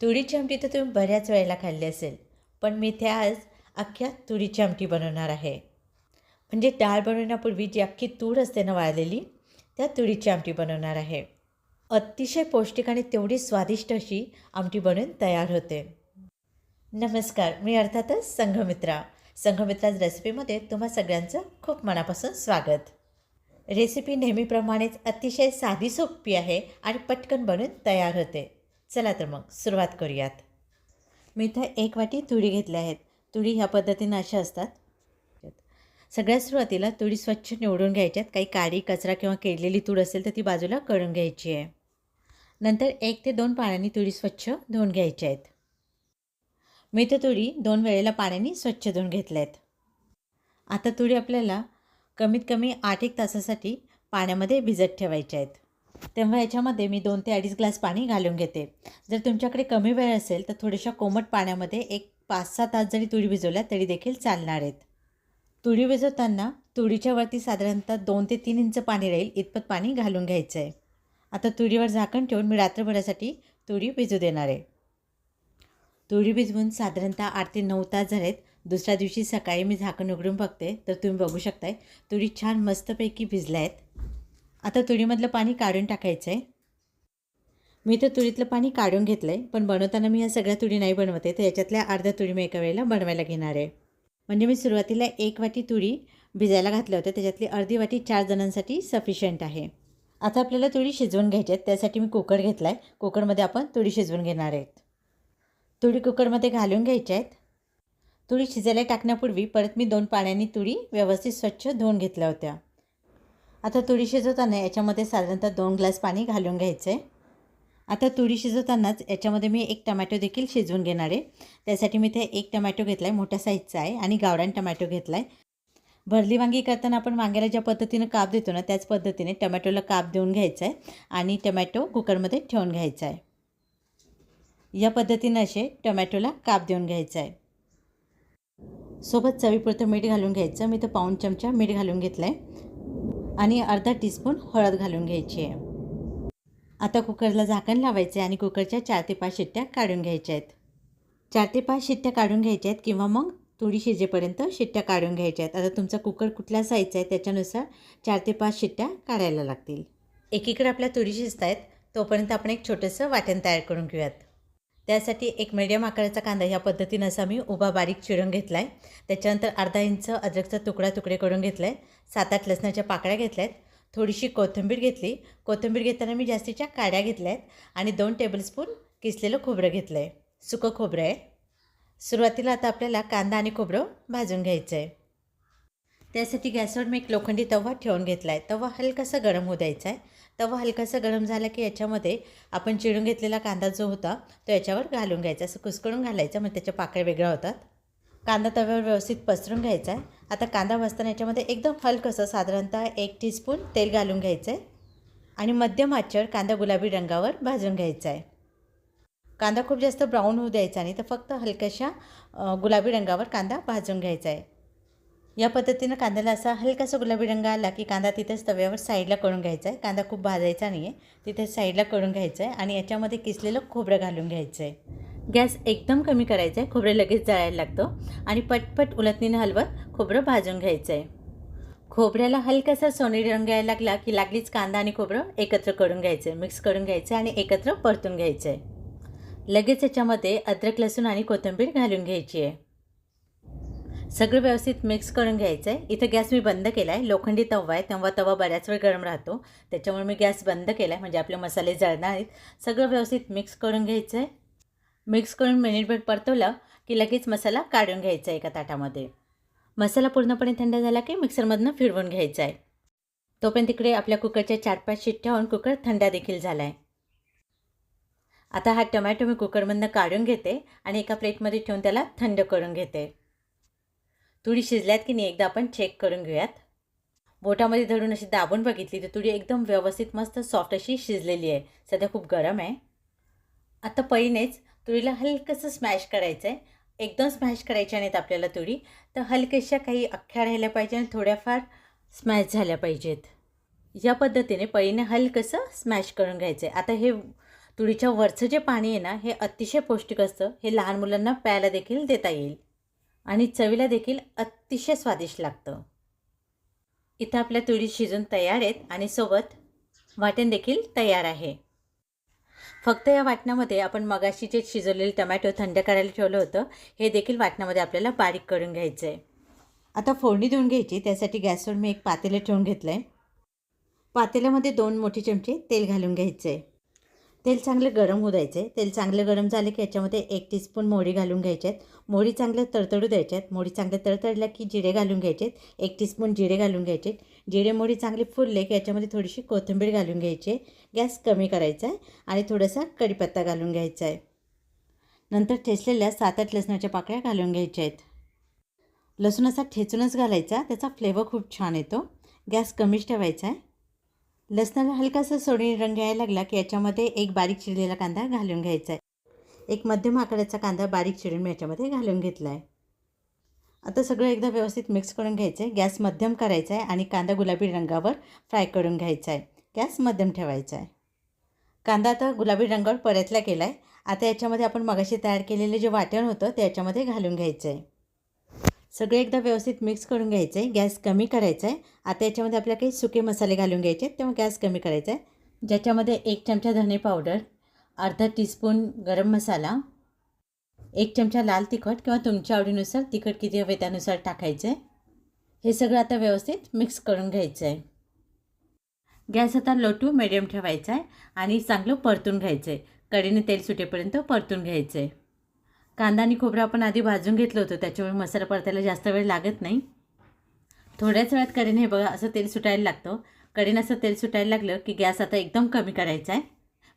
तुरीची आमटी तर तुम्ही बऱ्याच वेळेला खाल्ली असेल पण मी ते आज अख्ख्या तुरीची आमटी बनवणार आहे. म्हणजे डाळ बनवण्यापूर्वी जी अख्खी तूर असते ना वाळलेली त्या तुरीची आमटी बनवणार आहे. अतिशय पौष्टिक आणि तेवढी स्वादिष्ट अशी आमटी बनवून तयार होते. नमस्कार मी अर्थातच संघमित्रा. संघमित्राज रेसिपीमध्ये तुम्हा सगळ्यांचं खूप मनापासून स्वागत. रेसिपी नेहमीप्रमाणेच अतिशय साधी सोपी आहे आणि पटकन बनून तयार होते. चला तर मग सुरुवात करूयात. मी इथं एक वाटी तुळी घेतल्या आहेत तुळी ह्या पद्धतीनं अशा असतात. सगळ्यात सुरुवातीला तुळी स्वच्छ निवडून घ्यायच्यात. काही काळी कचरा किंवा केलेली तूळ असेल तर ती बाजूला कळून घ्यायची आहे. नंतर एक ते दोन पाण्याने तुळी स्वच्छ धुवून घ्यायच्या आहेत. मी तर तुळी दोन वेळेला पाण्याने स्वच्छ धुवून घेतल्या आहेत. आता तुळी आपल्याला कमीत कमी आठ एक तासासाठी पाण्यामध्ये भिजत ठेवायच्या आहेत. तेव्हा याच्यामध्ये मी दोन ते अडीच ग्लास पाणी घालून घेते. जर तुमच्याकडे कमी वेळ असेल तर थोड्याशा कोमट पाण्यामध्ये एक पाच सहा तास जरी तुळी भिजवल्या तरी देखील चालणार आहेत. तुळी भिजवताना तुळीच्या वरती साधारणतः दोन ते तीन इंच पाणी राहील इतपत पाणी घालून घ्यायचं आहे आता तुळीवर झाकण ठेवून मी रात्रभरासाठी तुळी भिजू देणार आहे. तुळी भिजवून साधारणतः आठ ते नऊ तास झालेत. दुसऱ्या दिवशी सकाळी मी झाकण उघडून बघते तर तुम्ही बघू शकताय तुळी छान मस्तपैकी भिजल्या आहेत. आता तुरीमधलं पाणी काढून टाकायचं आहे मी तर तुरीतलं पाणी काढून घेतलं आहे पण बनवताना मी ह्या सगळ्या तुरी नाही बनवते तर याच्यातल्या अर्ध्या तुरी मी एका वेळेला बनवायला घेणार आहे. म्हणजे मी सुरुवातीला एक वाटी तुरी भिजायला घातल्या होत्या त्याच्यातली अर्धी वाटी चार जणांसाठी सफिशियंट आहे. आता आपल्याला तुरी शिजवून घ्यायची आहेत त्यासाठी मी कुकर घेतला आहे कुकरमध्ये आपण तुरी शिजवून घेणार आहेत. तुरी कुकरमध्ये घालून घ्यायच्या आहेत. तुरी शिजायला टाकण्यापूर्वी परत मी दोन पाण्याने तुरी व्यवस्थित स्वच्छ धुवून घेतल्या होत्या. आता तुरी शिजवताना याच्यामध्ये साधारणतः दोन ग्लास पाणी घालून घ्यायचं. आहे आता तुरी शिजवतानाच याच्यामध्ये मी एक टमॅटो देखील शिजवून घेणार आहे. त्यासाठी मी ते एक टमॅटो घेतला आहे मोठ्या साईजचा आहे आणि गावरान टमॅटो घेतला आहे भरली वांगी करताना आपण वांग्याला ज्या पद्धतीनं काप देतो ना त्याच पद्धतीने टमॅटोला काप देऊन घ्यायचा आहे आणि टमॅटो कुकरमध्ये ठेवून घ्यायचा आहे. या पद्धतीनं असे टमॅटोला काप देऊन घ्यायचा आहे. सोबत चवीपुरतं मीठ घालून घ्यायचं. मी तर पाऊण चमचा मीठ घालून घेतलं आहे आणि अर्धा टीस्पून हळद घालून घ्यायची आहे. आता कुकरला झाकण लावायचं आहे आणि कुकरच्या चार ते पाच शिट्ट्या काढून घ्यायच्या आहेत. चार ते पाच शिट्ट्या काढून घ्यायच्या आहेत किंवा मग थोडी शिजेपर्यंत शिट्ट्या काढून घ्यायच्या आहेत. आता तुमचा कुकर कुठल्या साईजचा आहे त्याच्यानुसार चार ते पाच शिट्ट्या काढायला लागतील. एकीकडे आपल्या तुरी शिजत आहेत तोपर्यंत आपण एक छोटंसं वाटण तयार करून घेऊयात. त्यासाठी एक मिडियम आकाराचा कांदा ह्या पद्धतीनं असा मी उभा बारीक चिरून घेतला आहे त्याच्यानंतर अर्धा इंच अद्रकचा तुकडा तुकडे करून घेतला आहे सात आठ लसणाच्या पाकळ्या घेतल्या आहेत थोडीशी कोथिंबीर घेतली. कोथिंबीर घेताना मी जास्तीच्या काड्या घेतल्या आहेत आणि दोन टेबलस्पून किसलेलं खोबरं घेतलं आहे सुकं खोबरं आहे. सुरुवातीला आता आपल्याला कांदा आणि खोबरं भाजून घ्यायचं आहे त्यासाठी गॅसवर मी एक लोखंडी तवा ठेवून घेतला आहे तवा हलकासा गरम होऊ द्यायचा आहे तवा हलकासा गरम झाला की याच्यामध्ये आपण चिरून घेतलेला कांदा जो होता तो याच्यावर घालून घ्यायचा. असं कुसकळून घालायचा मग त्याच्या पाकळ्या वेगळ्या होतात. कांदा तव्यावर व्यवस्थित पसरून घ्यायचा आहे आता कांदा भाजताना याच्यामध्ये एकदम हलकंसं साधारणतः एक टीस्पून तेल घालून घ्यायचं आहे आणि मध्यम आचेवर कांदा गुलाबी रंगावर भाजून घ्यायचा आहे कांदा खूप जास्त ब्राऊन होऊ द्यायचा नाही तर फक्त हलक्याशा गुलाबी रंगावर कांदा भाजून घ्यायचा आहे या पद्धतीनं कांद्याला असा हलकासा गुलाबी रंग आला की कांदा तिथेच तव्यावर साईडला करून घ्यायचा आहे. कांदा खूप भाजायचा नाही आहे. तिथे साईडला करून घ्यायचा आहे आणि याच्यामध्ये किसलेलं खोबरं घालून घ्यायचं आहे. गॅस एकदम कमी करायचा आहे. खोबरं लगेच जळायला लागतो आणि पटपट उलटणीनं हलवत खोबरं भाजून घ्यायचं आहे. खोबऱ्याला हलकासा सोनेरी रंग यायला लागला की लागलीच कांदा आणि खोबरं एकत्र करून घ्यायचं आहे. मिक्स करून घ्यायचं आहे आणि एकत्र परतून घ्यायचं आहे. लगेच याच्यामध्ये अद्रक लसूण आणि कोथिंबीर घालून घ्यायची आहे. सगळं व्यवस्थित मिक्स करून घ्यायचं आहे इथं गॅस मी बंद केला आहे लोखंडी तवा आहे. तेव्हा तवा बऱ्याच वेळ गरम राहतो. त्याच्यामुळे मी गॅस बंद केला आहे म्हणजे आपले मसाले जळणार आहेत. सगळं व्यवस्थित मिक्स करून घ्यायचं आहे मिक्स करून मिनिटभर परतवलं की लगेच मसाला काढून घ्यायचा आहे एका ताटामध्ये. मसाला पूर्णपणे थंड झाला की मिक्सरमधनं फिरवून घ्यायचा आहे. तोपर्यंत तिकडे आपल्या कुकरच्या चार पाच शिट्ट्या होऊन कुकर थंडा देखील झाला आहे आता हा टमॅटो मी कुकरमधनं काढून घेते आणि एका प्लेटमध्ये ठेवून त्याला थंड करून घेते. तुरी शिजल्यात की नाही एकदा आपण चेक करून घेऊयात. बोटामध्ये धरून अशी दाबून बघितली तर तुरी एकदम व्यवस्थित मस्त सॉफ्ट अशी शिजलेली आहे. सध्या खूप गरम आहे. आता पहिनेच तुरीला हलकंसं स्मॅश करायचं आहे एकदम स्मॅश करायच्या नाहीत आपल्याला तुरी तर हलक्याशा काही अख्ख्या राहिल्या पाहिजे आणि थोड्याफार स्मॅश झाल्या पाहिजेत. या पद्धतीने पळीने हलकंसं स्मॅश करून घ्यायचं आहे आता हे तुरीच्या वरचं जे पाणी आहे ना हे अतिशय पौष्टिक असतं. हे लहान मुलांना प्यायला देखील देता येईल. आणि चवीला देखील अतिशय स्वादिष्ट लागतं. इथं आपल्या तुरी शिजून तयार आहेत आणि सोबत वाटण देखील तयार आहे. फक्त या वाटणामध्ये आपण मगाशी जे शिजवलेले टमॅटो थंड करायला ठेवलं होतं हे देखील वाटणामध्ये आपल्याला बारीक करून घ्यायचं आहे आता फोडणी देऊन घ्यायची त्यासाठी गॅसवर मी एक पातेलं ठेवून घेतलं आहे पातेल्यामध्ये दोन मोठे चमचे तेल घालून घ्यायचं आहे तेल चांगलं गरम होऊ द्यायचे. तेल चांगलं गरम झालं की याच्यामध्ये एक टीस्पून मोहरी घालून घ्यायची आहेत मोहरी चांगल्या तडतडू द्यायच्या आहेत मोहरी चांगल्या तडतडल्या की जिरे घालून घ्यायचे आहेत एक टीस्पून जिरे घालून घ्यायचे. जिरे मोहरी चांगले फुलले की याच्यामध्ये थोडीशी कोथिंबीर घालून घ्यायची. गॅस कमी करायचा आहे आणि थोडासा कढीपत्ता घालून घ्यायचा आहे. नंतर ठेचलेल्या सात आठ लसणाच्या पाकळ्या घालून घ्यायच्या आहेत. लसूण असा ठेचूनच घालायचा. त्याचा फ्लेवर खूप छान येतो. गॅस कमीच ठेवायचा आहे. लसणाला हलकासा सोनेरी रंग यायला लागला की याच्यामध्ये एक बारीक चिरलेला कांदा घालून घ्यायचा आहे. एक मध्यम आकाराचा कांदा बारीक चिरून मी याच्यामध्ये घालून घेतला आहे आता सगळं एकदा व्यवस्थित मिक्स करून घ्यायचं आहे गॅस मध्यम करायचा आहे आणि कांदा गुलाबी रंगावर फ्राय करून घ्यायचा आहे. गॅस मध्यम ठेवायचा आहे. कांदा आता गुलाबी रंगावर परतला केला आहे आता याच्यामध्ये आपण मगाशी तयार केलेलं जे वाटण होतं ते याच्यामध्ये घालून घ्यायचं आहे सगळे एकदा व्यवस्थित मिक्स करून घ्यायचं आहे गॅस कमी करायचा आहे आता याच्यामध्ये आपल्याला काही सुके मसाले घालून घ्यायचे आहेत तेव्हा गॅस कमी करायचा आहे ज्याच्यामध्ये एक चमचा धने पावडर अर्धा टीस्पून गरम मसाला एक चमचा लाल तिखट किंवा तुमच्या आवडीनुसार तिखट किती हवे त्यानुसार टाकायचं आहे हे सगळं आता व्यवस्थित मिक्स करून घ्यायचं आहे गॅस आता लो टू मिडियम ठेवायचा आहे आणि चांगलं परतून घ्यायचं आहे कडेने तेल सुटेपर्यंत परतून घ्यायचं आहे कांदा आणि खोबरं आपण आधी भाजून घेतलं होतं त्याच्यामुळे मसाला परतायला जास्त वेळ लागत नाही. थोड्याच वेळात कढीने हे बघा असं तेल सुटायला लागतं. कढीनं असं तेल सुटायला लागलं की गॅस आता एकदम कमी करायचा आहे.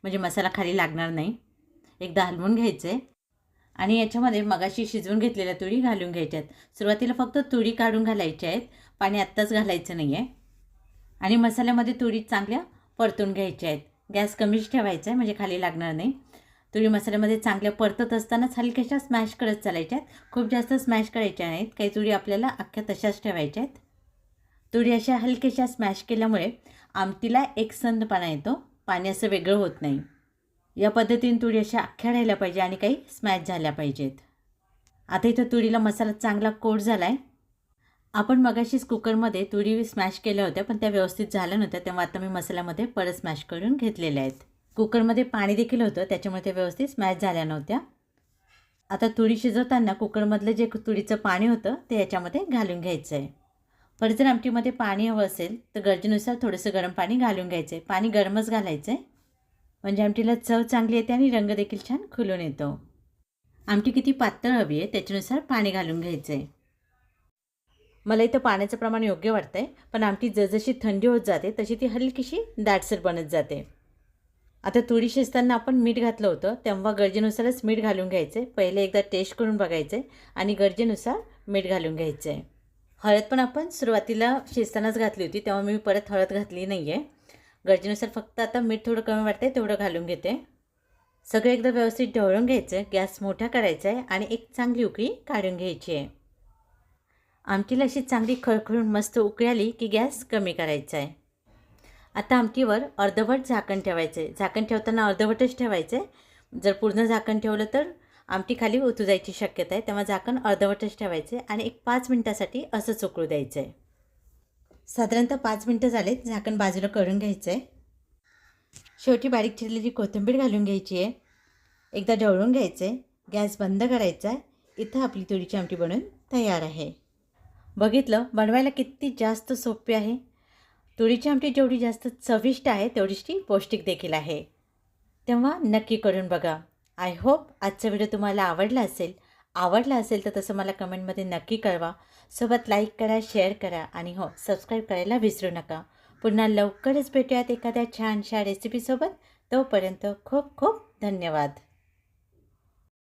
म्हणजे मसाला खाली लागणार नाही. एकदा हलवून घ्यायचं आहे आणि याच्यामध्ये मगाशी शिजवून घेतलेल्या तुरी घालून घ्यायच्या आहेत सुरुवातीला फक्त तुरी काढून घालायच्या आहेत. पाणी आत्ताच घालायचं नाही आहे आणि मसाल्यामध्ये तुरी चांगल्या परतून घ्यायच्या आहेत. गॅस कमीच ठेवायचा आहे म्हणजे खाली लागणार नाही. तुरी मसाल्यामध्ये चांगल्या परतत असतानाच हलक्याशा स्मॅश करत चालायच्या आहेत खूप जास्त स्मॅश करायच्या नाहीत. काही तुरी आपल्याला अख्ख्या तशाच ठेवायच्या आहेत तुरी अशा हलक्याशा स्मॅश केल्यामुळे आमटीला एक संदपणा येतो. पाणी असं वेगळं होत नाही. या पद्धतीने तुरी अशा अख्ख्या राहिल्या पाहिजे आणि काही स्मॅश झाल्या पाहिजेत. आता इथं तुरीला मसाला चांगला कोट झाला आहे आपण मगाशीच कुकरमध्ये तुरी स्मॅश केल्या होत्या पण त्या व्यवस्थित झाल्या नव्हत्या तेव्हा आता मी मसाल्यामध्ये परत स्मॅश करून घेतलेल्या आहेत. कुकरमध्ये पाणी देखील होतं त्याच्यामुळे ते व्यवस्थित स्मॅश झाल्या नव्हत्या. आता तुळी शिजवताना कुकरमधलं जे तुळीचं पाणी होतं ते याच्यामध्ये घालून घ्यायचं आहे परत जर आमटीमध्ये पाणी हवं असेल तर गरजेनुसार थोडंसं गरम पाणी घालून घ्यायचं आहे पाणी गरमच घालायचं आहे म्हणजे आमटीला चव चांगली येते आणि रंग देखील छान खुलून येतो. आमटी किती पातळ हवी आहे त्याच्यानुसार पाणी घालून घ्यायचं आहे मला इथं पाण्याचं प्रमाण योग्य वाटतं आहे पण आमटी जसजशी थंडी होत जाते तशी ती हलकीशी दाटसर बनत जाते. आता तुरी शिजताना आपण मीठ घातलं होतं तेव्हा गरजेनुसारच मीठ घालून घ्यायचं. आहे पहिले एकदा टेस्ट करून बघायचं आणि गरजेनुसार मीठ घालून घ्यायचं. आहे हळद पण आपण सुरुवातीला शिजतानाच घातली होती तेव्हा मी परत हळद घातली नाही आहे गरजेनुसार फक्त आता मीठ थोडं कमी वाटतं आहे तेवढं घालून घेते. सगळं एकदा व्यवस्थित ढवळून घ्यायचं आहे गॅस मोठा करायचा आहे आणि एक चांगली उकळी काढून घ्यायची आहे. आमटीला अशी चांगली खळखळून मस्त उकळी आली की गॅस कमी करायचा आहे. आता आमटीवर अर्धवट झाकण ठेवायचं. आहे झाकण ठेवताना अर्धवटच ठेवायचं. आहे जर पूर्ण झाकण ठेवलं तर आमटी खाली ओतू जायची शक्यता आहे. तेव्हा झाकण अर्धवटच ठेवायचं आहे आणि एक पाच मिनटासाठी असंच उकळू द्यायचं. आहे साधारणतः पाच मिनटं झालेत. झाकण बाजूला करून घ्यायचं. आहे शेवटी बारीक चिरलेली कोथिंबीर घालून घ्यायची आहे. एकदा ढवळून घ्यायचं. आहे गॅस बंद करायचा आहे. इथं आपली तुरीची आमटी बनवून तयार आहे. बघितलं? बनवायला किती जास्त सोपे आहे. तुरीची आमटी जेवढी जास्त चविष्ट आहे तेवढीच ती पौष्टिक देखील आहे. तेव्हा नक्की करून बघा. आय होप आजचा व्हिडिओ तुम्हाला आवडला असेल. आवडला असेल तर तसं मला कमेंटमध्ये नक्की कळवा. सोबत लाईक करा शेअर करा आणि हो सबस्क्राईब करायला विसरू नका. पुन्हा लवकरच भेटूयात एखाद्या छानशा रेसिपीसोबत तोपर्यंत खूप खूप धन्यवाद.